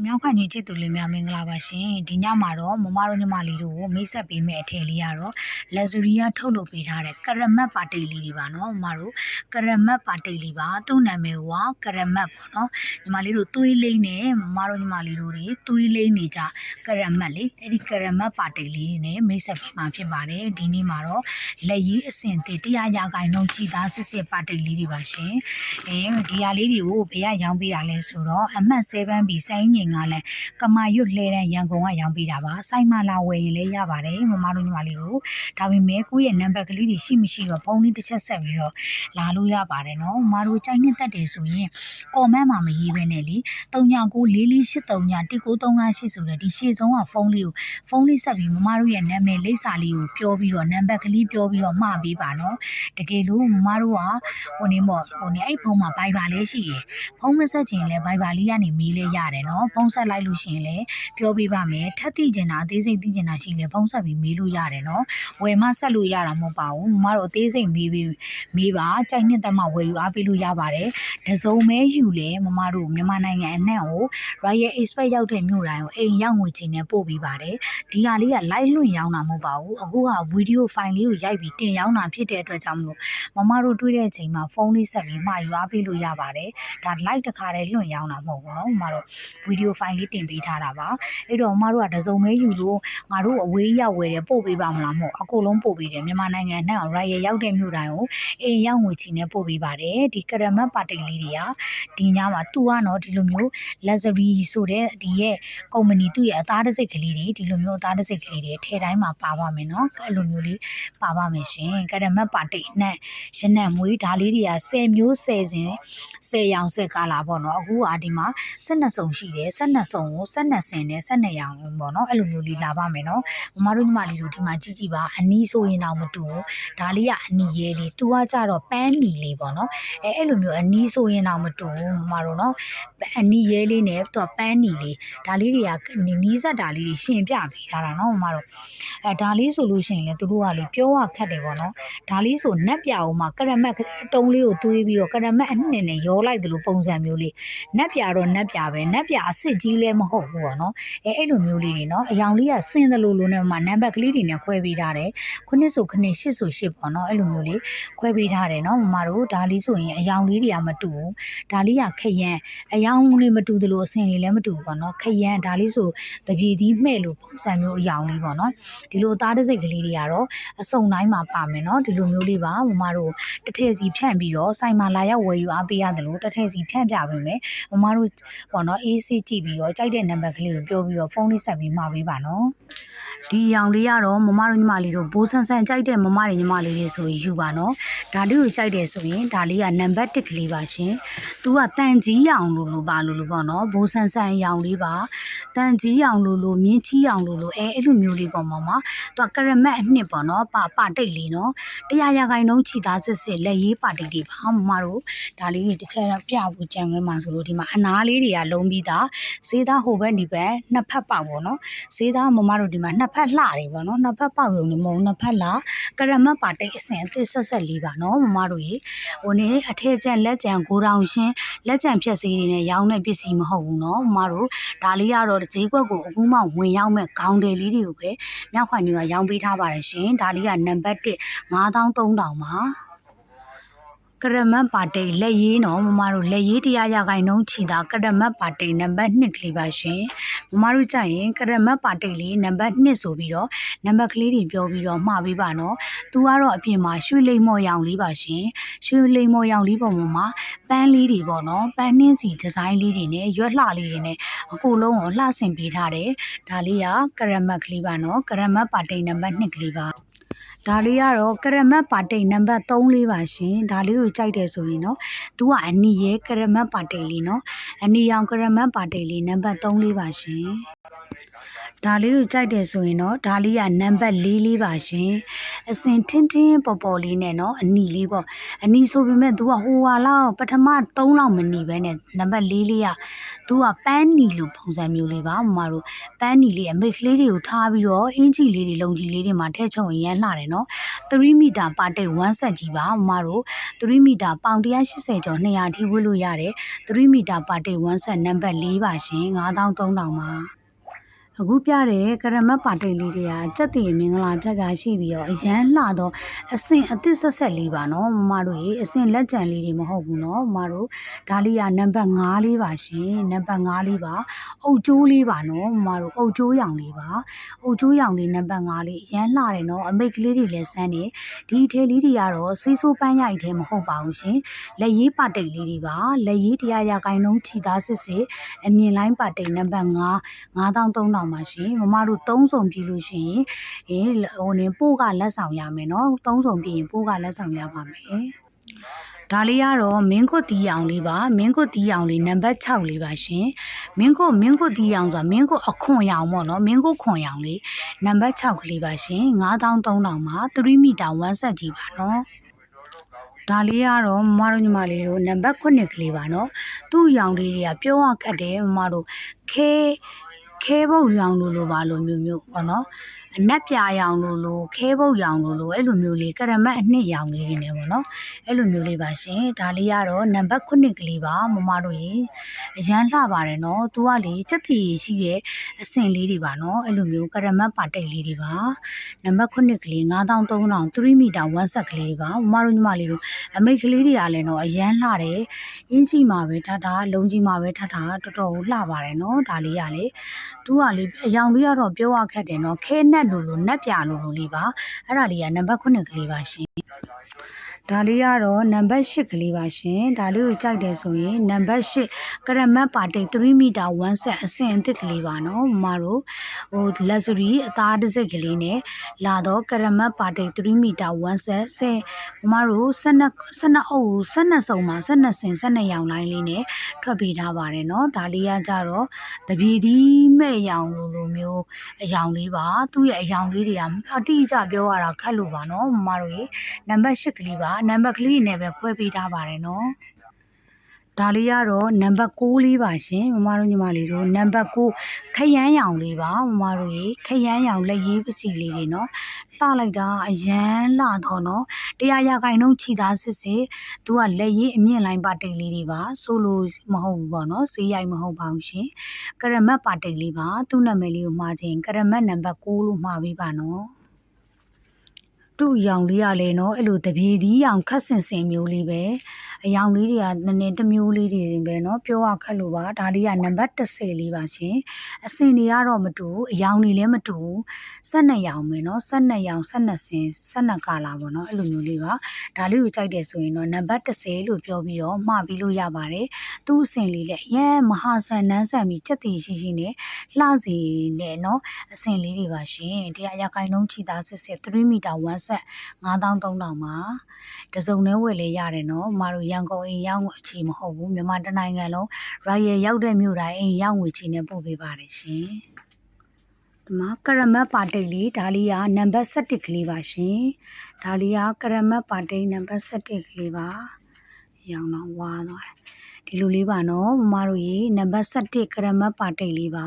ကိုမြောက်ခိုင်ကြီးချစ်သူလေးများမင်္ဂလာပါရှင်ဒီညမှာတော့မမတို့ညီမလေးတို့ကိုမိတ်ဆက်ပေးမယ့်အထည်လေးကတော့ luxury ကထုတ်လုပ်ပေးထားတဲ့ကရမတ်ပါတိတ်လေးတွေပါနော်မမတို့ကရမတ်ပါတိတ်လေးပါသူ့နာမည်ကကရမတ်ပေါ့နော်ညီမလေးတို့သွေးလိမ့်နဲ့မမတို့ညီမလေးတို့တွေသွေးလိမ့်နေကြကရမတ်လေးအဲ့ဒီကရမတ်ပါတိတ်လေးတွေနဲ့မိတ်ဆက်ပေးမှာဖြစ်ပါတယ်ဒီနေ့မှာတော့လက်ရည်အစင်သေး100ရာခိုင်နှုန်းကြည်သားစစ်စစ်ပါတိတ်လေးတွေပါရှင်အဲဒီဟာလေးတွေကိုဘယ်ကရောင်းပေးတာလဲဆိုတော့အမှတ်7ဘီစိုင်းငင်ကလည်းကမာရွတ်လှဲတဲ့ရန်ကုန်ကရောင်းပေးတာပါစိုင်းမလာဝယ်ရင်လည်းရပါတယ်မမတို့ညီမလေးတို့ဒါပေမဲ့ကိုယ့်ရဲ့နံပါတ်ကလေးတွေရှိမရှိတော့ဖုန်းလေးတစ်ချက်ဆက်ပြီးတော့လာလို့ရပါတယ်နော်မမတို့ကြိုက်နှစ်သက်တယ်ဆိုရင်ကော်မန့်မှာမရေးဘဲနဲ့လေ3994431938ဆိုတဲ့ဒီရှေ့ဆုံးကဖုန်းလေးကိုဖုန်းလေးဆက်ပြီးမမတို့ရဲ့နာမည်လိပ်စာလေးကိုပြောပြီးတော့နံပါတ်ကလေးပြောပြီးတော့မှာပေးပါနော်တကယ်လို့မမတို့ကဟိုနေမော့ဟိုနေအဲ့ဖုန်းမှာဘိုင်ဘာလေးရှိတယ်ဖုန်းမဆက်ချင်လည်းဘိုင်ဘာလေးကနေမေးလဲရတယ်နော်ဖုန်းဆက်လိုက်လို့ရှိရင်လည်းပြောပေးပါမယ်ထပ်သိကျင်တာအသေးစိတ်သိကျင်တာရှိလဲဖုန်းဆက်ပြီးမေးလို့ရတယ်နော်ဝယ်မဆက်လို့ရတာမဟုတ်ပါဘူးမမတို့အသေးစိတ်မေးပြီးမေးပါကြိုက်နှစ်သက်မှဝယ်ယူအားပေးလို့ရပါတယ်တစုံမဲယူလဲမမတို့မြန်မာနိုင်ငံအနှံ့ကို Royal Express ရောက်တဲ့မြို့တိုင်းကိုအိမ်ရောက်ငွေချင်းနဲ့ပို့ပေးပါတယ်ဒီဟာလေးက live လွှင့်ရောင်းတာမဟုတ်ပါဘူးအခုကဗီဒီယိုဖိုင်လေးကိုရိုက်ပြီးတင်ရောင်းတာဖြစ်တဲ့အတွက်ကြောင့်မလို့မမတို့တွေ့တဲ့အချိန်မှာဖုန်းလေးဆက်ပြီးမှာယူအားပေးလို့ရပါတယ်ဒါ live တစ်ခါတည်းလွှင့်ရောင်းတာမဟုတ်ဘူးเนาะမမတို့ဗီ ဒီယိုဖိုင်လေးတင်ပေးထားတာပါအဲ့တော့မမတို့ကတစုံမဲယူလို့ငါတို့အဝေးရောက်ဝယ်တယ်ပို့ပေးပါမလားမဟုတ်အကုန်လုံးပို့ပေးတယ်မြန်မာနိုင်ငံနဲ့ Royal ရောက်တဲ့မြို့တိုင်းကိုအိမ်ရောက်ငွေချင်းနဲ့ပို့ပေးပါတယ်ဒီကရမတ်ပါတိတ်လေးတွေကဒီညမှာသူကတော့ဒီလိုမျိုး luxury ဆိုတဲ့ဒီရဲ့ကုမ္ပဏီသူ့ရဲ့အသားတစ်စိတ်ကလေးတွေဒီလိုမျိုးအသားတစ်စိတ်ကလေးတွေထဲတိုင်းမှာပါပါမယ်နော်အဲ့လိုမျိုးလေးပါပါမယ်ရှင်ကရမတ်ပါတိတ်နဲ့ရနံ့မွေးဒါလေးတွေက10မျိုး10စဉ်10ရောင်10ကာလာပေါ့နော်အခုကဒီမှာ12စုံရှိတယ်12စုံကို12စင်နဲ့12ရောင်ပေါ့နော်အဲ့လိုမျိုးလေးလာပါမယ်နော်မမတို့ညီမလေးတို့ဒီမှာကြည့်ကြည့်ပါအနီးဆိုရင်တော့မတူဘူးဒါလေးကအနီးရဲလေးသူကကြတော့ပန်းနီလေးပေါ့နော်အဲအဲ့လိုမျိုးအနီးဆိုရင်တော့မတူဘူးမမတို့နော်အနီးရဲလေးနဲ့သူကပန်းနီလေးဒါလေးတွေကနီးစက်တာလေးတွေရှင်ပြပေးထားတာနော်မမတို့အဲဒါလေးဆိုလို့ရှိရင်လေသူတို့ကလေပြောရခက်တယ်ပေါ့နော်ဒါလေးဆိုနက်ပြအောင်မှာကရမတ်တုံးလေးကိုတွေးပြီးတော့ကရမတ်အနှစ်နဲ့ရောလိုက်တယ်လို့ပုံစံမျိုးလေးနက်ပြတော့နက်ပြပဲနက်ပြအစ်စ်ကြီးလည်းမဟုတ်ဘူးပေါ့နော်အဲအဲ့လိုမျိုးလေးတွေနော်အယောင်လေးကစင်းတယ်လို့လို့နဲ့မှနံပါတ်ကလေးတွေနဲ့ခွဲပေးထားတယ်ခုနှစ်ဆိုခုနှစ်ရှစ်ဆိုရှစ်ပေါ့နော်အဲ့လိုမျိုးလေးခွဲပေးထားတယ်နော်မမတို့ဒါလေးဆိုရင်အယောင်လေးတွေကမတူဘူးဒါလေးကခရမ်းအယောင်လေးမတူသလိုအစင်လေးလည်းမတူဘူးပေါ့နော်ခရမ်းဒါလေးဆိုတပြေသီးမှဲ့လို့ပုံစံမျိုးအယောင်လေးပေါ့နော်ဒီလိုသားတစ်စိတ်ကလေးတွေကတော့အစုံတိုင်းမှာပါမယ်နော်ဒီလိုမျိုးလေးပါမမတို့တစ်ထည့်စီဖြန့်ပြီးတော့စိုင်မှာလာရောက်ဝယ်ယူအားပေးရတယ်လို့တစ်ထည့်စီဖြန့်ပြပေးမယ်မမတို့ပေါ့နော် AC ကြည့်ပြီးတော့ကြိုက်တဲ့နံပါတ်ကလေးကိုပြောပြီးတော့ဖုန်းလေးဆက်ပြီးမှာပေးပါနော် ဒီရောင်လေးကတော့မမတို့ညီမလေးတို့ဘိုးဆန်းဆန်းကြိုက်တဲ့မမတွေညီမလေးတွေဆိုရင်ယူပါနော်ဒါလေးကိုကြိုက်တယ်ဆိုရင်ဒါလေးကနံပါတ်1ကလေးပါရှင်သူကတန်ကြီးရောင်လို့လို့ပါလို့လို့ပေါ့နော်ဘိုးဆန်းဆန်းရောင်လေးပါတန်ကြီးရောင်လို့လို့မြင်းချီရောင်လို့လို့အဲအဲ့လိုမျိုးလေးပေါ့မမသူကကရမတ်အနှစ်ပေါ့နော်ပါပါတိတ်လေးနော်တရားရခိုင်နှုန်းခြိသားစစ်စစ်လက်ရေးပါတိတ်တွေပါမမတို့ဒါလေးတွေတစ်ချက်တော့ပြဖို့ကြံခွဲမှာဆိုလို့ဒီမှာအနားလေးတွေကလုံးပြီးသားဈေးသားဟိုဘက်ဒီဘက်နှစ်ဖက်ပေါက်ပေါ့နော်ဈေးသားမမတို့ဒီမှာနှစ်ဖက်လှတယ်ပေါ့နော်နှစ်ဖက်ပေါက်ရုံနဲ့မဟုတ်နှစ်ဖက်လှကရမတ်ပါတိတ်အစင်အသစ်ဆက်ဆက်လေးပါနော်မမတို့ရေဟိုနေအထက်ကျန်လက်ကျန်ကိုတောင်ရှင်းလက်ကျန်ဖြက်စီးတွေနဲ့ရောင်းတဲ့ပစ္စည်းမဟုတ်ဘူးနော်မမတို့ဒါလေးကတော့ဈေးကွက်ကိုအခုမှဝင်ရောက်မဲ့ခေါင်းတယ်လေးတွေကိုပဲမြောက်ခွန်ကြီးကရောင်းပေးထားပါတယ်ရှင်ဒါလေးကနံပါတ်1 9300ပါ ကရမတ်ပါတိတ်လက်ရေးနော်မမတို့လက်ရေးတရားရခိုင်နှုန်းချီတာကရမတ်ပါတိတ်နံပါတ်2ကလေးပါရှင်မမတို့ကြရင်ကရမတ်ပါတိတ်လေးနံပါတ်2ဆိုပြီးတော့နံပါတ်ကလေးတွေပြောပြီးတော့မှာပေးပါနော်သူကတော့အပြင်မှာရွှေလိမ်မော်ရောင်လေးပါရှင်ရွှေလိမ်မော်ရောင်လေးပုံမှာပန်းလေးတွေပေါ့နော်ပန်းနှင်းစီဒီဇိုင်းလေးတွေနဲ့ရွက်လှလေးတွေနဲ့အကိုလုံးကိုလှဆင်ပေးထားတယ်ဒါလေးကကရမတ်ကလေးပါနော်ကရမတ်ပါတိတ်နံပါတ်2ကလေးပါ ဒါလေးကတော့ကရမတ်ပါတိတ်နံပါတ်3လေးပါရှင်ဒါလေးကိုကြိုက်တယ်ဆိုရင်နော်သူကအနီရဲကရမတ်ပါတိတ်လေးနော်အနီရောင်ကရမတ်ပါတိတ်လေးနံပါတ်3လေးပါရှင် ဒါလေးကိုကြိုက်တယ်ဆိုရင်တော့ဒါလေးကနံပါတ်၄လေးပါရှင်အစင်ထင်းထင်းပေါ်ပေါ်လေးနဲ့နော်အနီလေးပေါ့အနီဆိုပေမဲ့ तू ကဟိုဟာလောက်ပထမ3လောက်မနီပဲနဲ့နံပါတ်၄လေးက तू ကပန်းနီလိုပုံစံမျိုးလေးပါမမတို့ပန်းနီလေးအမိတ်ကလေးတွေကိုထားပြီးတော့အင်ဂျီလေးတွေလုံကြီးလေးတွေမှာထည့်ချုံရမ်းလှတယ်နော်3မီတာပါတိတ်1ဆက်ကြီးပါမမတို့3မီတာပေါင်180ကျော်200အထိဝှေ့လို့ရတယ်3မီတာပါတိတ်1ဆက်နံပါတ်၄ပါရှင်9300ပါ အခုပြတဲ့ကရမတ်ပါတိတ်လေးတွေကစက်တည်မင်္ဂလာပြပြရှိပြီးတော့အရန်လှတော့အစင်အသစ်ဆက်ဆက်လေးပါနော်မမတို့ရေအစင်လက်ကြံလေးတွေမဟုတ်ဘူးနော်မမတို့ဒါလေးကနံပါတ်5လေးပါရှင်နံပါတ်5လေးပါအုတ်ကျိုးလေးပါနော်မမတို့အုတ်ကျိုးရောင်လေးပါအုတ်ကျိုးရောင်လေးနံပါတ်5လေးအရန်လှတယ်နော်အမိတ်ကလေးတွေလည်းစမ်းတယ်ဒီထဲလေးတွေကတော့စေးဆိုးပန်းရိုက်ထဲမဟုတ်ပါဘူးရှင်လက်ရေးပါတိတ်လေးတွေပါလက်ရေးတရားရကိုင်းလုံးခြိသားစစ်စစ်အမြင်လိုင်းပါတိတ်နံပါတ်5 9300ပါရှင်မမတို့3စုံပြလို့ရှိရင်ဟင်ဟိုနေပို့ကလက်ဆောင်ရမယ်နော်3စုံပြရင်ပို့ကလက်ဆောင်ရပါမယ်ဒါလေးကတော့မင်းကွတ်တီအောင်လေးပါမင်းကွတ်တီအောင်လေးနံပါတ်6လေးပါရှင်မင်းကွတ်မင်းကွတ်တီအောင်ဆိုတာမင်းကွတ်အခွန်ရောင်ပေါ့နော်မင်းကွတ်ခွန်ရောင်လေးနံပါတ်6ကလေးပါရှင်9300မှာ3မီတာ1ဆက်ကြီးပါနော်ဒါလေးကတော့မမတို့ညီမလေးတို့နံပါတ်9ကလေးပါနော်သူ့ရောင်လေးတွေကပြောရခက်တယ်မမတို့ခဲ ခဲဘုတ်ရောင်လိုလိုပါလိုမျိုးမျိုးပေါ့နော် အနက်ပြာရောင်လိုလိုခဲဘုတ်ရောင်လိုလိုအဲ့လိုမျိုးလေးကရမတ်အနှစ်ရောင်လေးတွေနဲ့ပေါ့နော်အဲ့လိုမျိုးလေးပါရှင်ဒါလေးကတော့နံပါတ်9ကလေးပါမမတို့ရေအရန်လှပါတယ်နော်သူကလေစက်တီရှိတဲ့အဆင့်လေးတွေပါနော်အဲ့လိုမျိုးကရမတ်ပါတိတ်လေးတွေပါနံပါတ်9ကလေး9300 3မီတာ1ဆက်ကလေးတွေပါမမတို့ညီမလေးတို့အမိတ်ကလေးတွေကလည်းတော့အရန်လှတယ်အင်းကြီးမှာပဲထားထားလုံကြီးမှာပဲထားထားတော်တော်လှပါတယ်နော်ဒါလေးကလေသူကလေအယောင်လေးကတော့ပြောရခက်တယ်နော်ခဲနက်လိုလိုနက်ပြလိုလိုလေးပါအဲ့ဒါလေးကနံပါတ်9ကလေးပါရှင် ဒါလေးကတော့နံပါတ်8ကလေးပါရှင်ဒါလေးကိုကြိုက်တယ်ဆိုရင်နံပါတ်8ကရမတ်ပါတိတ်3မီတာ1ဆက်အဆင့်အသစ်ကလေးပါနော်မမတို့ဟို luxury အသားတစ်စိတ်ကလေးနဲ့လာတော့ကရမတ်ပါတိတ်3မီတာ1ဆက်ဆယ်မမတို့12 12အုပ်12စုံမှာ12ဆင်12ရောင်လိုင်းလေးနဲ့ထွက်ပေးထားပါတယ်နော်ဒါလေးကကြတော့တပြေသီးမဲ့ရောင်လိုလိုမျိုးအယောင်လေးပါသူ့ရဲ့အယောင်လေးတွေကအတိအကျပြောရတာခက်လို့ပါနော်မမတို့ရေနံပါတ်8ကလေးပါနံပါတ်ကလေးနဲ့ပဲခွဲပေးထားပါတယ်နော်ဒါလေးကတော့နံပါတ်6လေးပါရှင်မမတို့ညီမလေးတို့နံပါတ်6ခရမ်းရောင်လေးပါမမတို့ရေခရမ်းရောင်လက်ရေးပစီလေးတွေနော်လှလိုက်တာအရန်လှတော့နော်တရားရခိုင်နှုန်းခြိသားစစ်စစ်သူကလက်ရေးအမြင့်လိုင်းပါတိတ်လေးတွေပါဆိုလိုမဟုတ်ဘူးပေါ့နော်ဈေးရိုက်မဟုတ်ပါဘူးရှင်ကရမတ်ပါတိတ်လေးပါသူ့နာမည်လေးကိုမှားခြင်းကရမတ်နံပါတ်6လို့မှားပေးပါနော် သူ့ရောင်လေးကလည်းနော်အဲ့လိုတပြေသီးရောင်ခက်ဆင်ဆင်မျိုးလေးပဲအရောင်လေးတွေကနည်းနည်းတစ်မျိုးလေးတွေပဲနော်ပြောရခက်လို့ပါဒါလေးကနံပါတ်30လေးပါရှင်အစင်တွေကတော့မတူဘူးအရောင်တွေလည်းမတူဘူး12ရောင်ပဲနော်12ရောင်12စင်12ကာလာပေါ့နော်အဲ့လိုမျိုးလေးပါဒါလေးကိုကြိုက်တယ်ဆိုရင်တော့နံပါတ်30လို့ပြောပြီးတော့မှားပြီးလို့ရပါတယ်သူ့အစင်လေးလည်းအရင်မဟာဆန်နန်းဆန်ပြီးချက်တည်ရှိရှိနဲ့လှစီနဲ့နော်အစင်လေးတွေပါရှင်တရားရခိုင်နှုန်းချီတာစစ်စစ်3မီတာ1ဆက်9300မှာတစုံနဲ့ဝယ်လေရတယ်နော်မမတို့ရန်ကုန်အိမ်ရောက်ငွေချီမဟုတ်ဘူးမြန်မာတနိုင်ငံလုံးရိုင်ရရောက်တဲ့မြို့တိုင်းအိမ်ရောက်ငွေချီနဲ့ပို့ပေးပါတယ်ရှင်ဒီမှာကရမတ်ပါတိတ်လေးဒါလေးကနံပါတ်7ကလေးပါရှင်ဒါလေးကကရမတ်ပါတိတ်နံပါတ်7ကလေးပါရောင်တော့ဝါသွားတယ် ဒီလိုလေးပါနော်မမတို့ရေနံပါတ်7ကရမတ်ပါတိတ်လေးပါ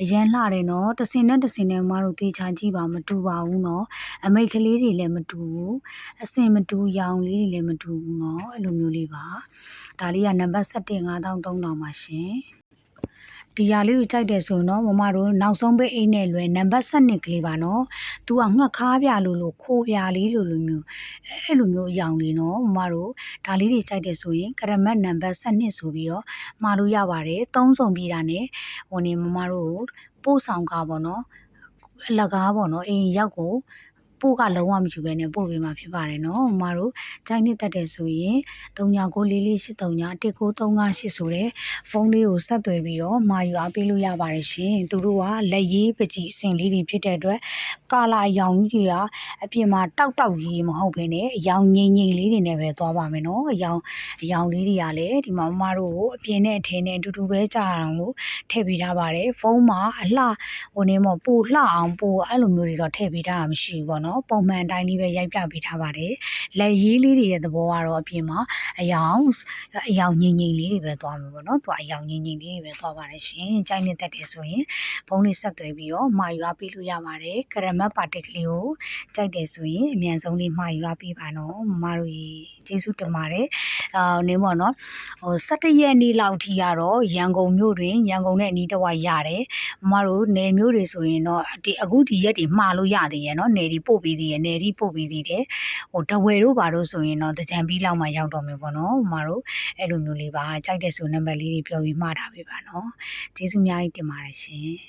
အရန်လှတယ်နော်တစ်စင်နဲ့တစ်စင်နဲ့မမတို့တေချာကြည့်ပါမတူပါဘူးနော်အမိတ်ကလေးတွေလည်းမတူဘူးအစင်မတူရောင်လေးတွေလည်းမတူဘူးနော်အဲ့လိုမျိုးလေးပါဒါလေးကနံပါတ်7 5300ပါရှင် ဒီရလေးကိုကြိုက်တယ်ဆိုတော့မမတို့နောက်ဆုံးပိတ်အိတ်နဲ့လွယ်နံပါတ်7ကလေးပါနော်။ तू ကငှက်ခါးပြလို့လို့ခိုးပြလေးလို့လို့မျိုးအဲ့လိုမျိုးအယောင်လေးနော်မမတို့ဒါလေးတွေကြိုက်တယ်ဆိုရင်ကရမတ်နံပါတ်7ဆိုပြီးတော့မှာလို့ရပါတယ်။သုံးစုံပြီးတာနဲ့ဟိုနေမမတို့ပို့ဆောင်ကားပေါ့နော်။အလကားပေါ့နော်အိမ်ရောက်ကို ပို့ကလုံးဝမယူဘဲနဲ့ပို့ပေးမှာဖြစ်ပါတယ်နော်မမတို့ကြိုင်းနှစ်တက်တယ်ဆိုရင်399443519358ဆိုတဲ့ဖုန်းလေးကိုဆက်သွယ်ပြီးတော့မာယူအားပေးလို့ရပါတယ်ရှင်သူတို့ကလက်ရေးပကြီးအစင်လေးတွေဖြစ်တဲ့အတွက်ကာလာအယောင်ကြီးတွေကအပြင်မှာတောက်တောက်ကြီးမဟုတ်ဘဲနဲ့အယောင်ငိမ့်ငိမ့်လေးတွေနဲ့ပဲသွားပါမယ်နော်အယောင်အယောင်လေးတွေကလည်းဒီမှာမမတို့ကိုအပြင်နဲ့အထင်းနဲ့အတူတူပဲကြာအောင်လို့ထည့်ပေးထားပါတယ်ဖုန်းမှာအလှဟိုနေမို့ပိုလှအောင်ပိုအဲ့လိုမျိုးတွေတော့ထည့်ပေးထားတာမရှိဘူးပေါ့နော်ပုံမှန်အတိုင်းလေးပဲရိုက်ပြပေးထားပါတယ်လက်ရေးလေးတွေရဲ့သဘောကတော့အပြင်မှာ အယောင်အယောင်ငိမ့်ငိမ့်လေးတွေပဲသွားမှာပေါ့နော်သူကအယောင်ငိမ့်ငိမ့်လေးတွေပဲသွားပါတယ်ရှင်ကြိုက်နေတတ်တယ်ဆိုရင်ဖုန်းလေးဆက်သွယ်ပြီးတော့မှာယူအားပေးလို့ရပါတယ်ကရမတ်ပါတစ်ကလေးကိုကြိုက်တယ်ဆိုရင်အမြန်ဆုံးလေးမှာယူအားပေးပါနော်မမတို့ရေကျေးဇူးတင်ပါတယ်အာနင်းပေါ့နော်ဟို17ရက်နေ့လောက်ထိကတော့ရန်ကုန်မြို့တွင်ရန်ကုန်နဲ့အနီးတစ်ဝိုက်ရတယ်မမတို့နယ်မျိုးတွေဆိုရင်တော့ဒီအခုဒီရက်တွေမှားလို့ရသေးရဲ့နော်နယ်ဒီပို့ပြီးသေးရဲ့နယ်ဒီပို့ပြီးသေးတယ်ဟိုတဝယ်တို့ဘာတို့ဆိုရင်တော့တကြံပြီးလောက်မှရောက်တော့မယ်ပေါ့နော်မမတို့အဲ့လိုမျိုးလေးပါကြိုက်တဲ့ဆိုနံပါတ်လေးတွေပြောပြီးမှားထားပေးပါနော်ကျေးဇူးအများကြီးတင်ပါတယ်ရှင်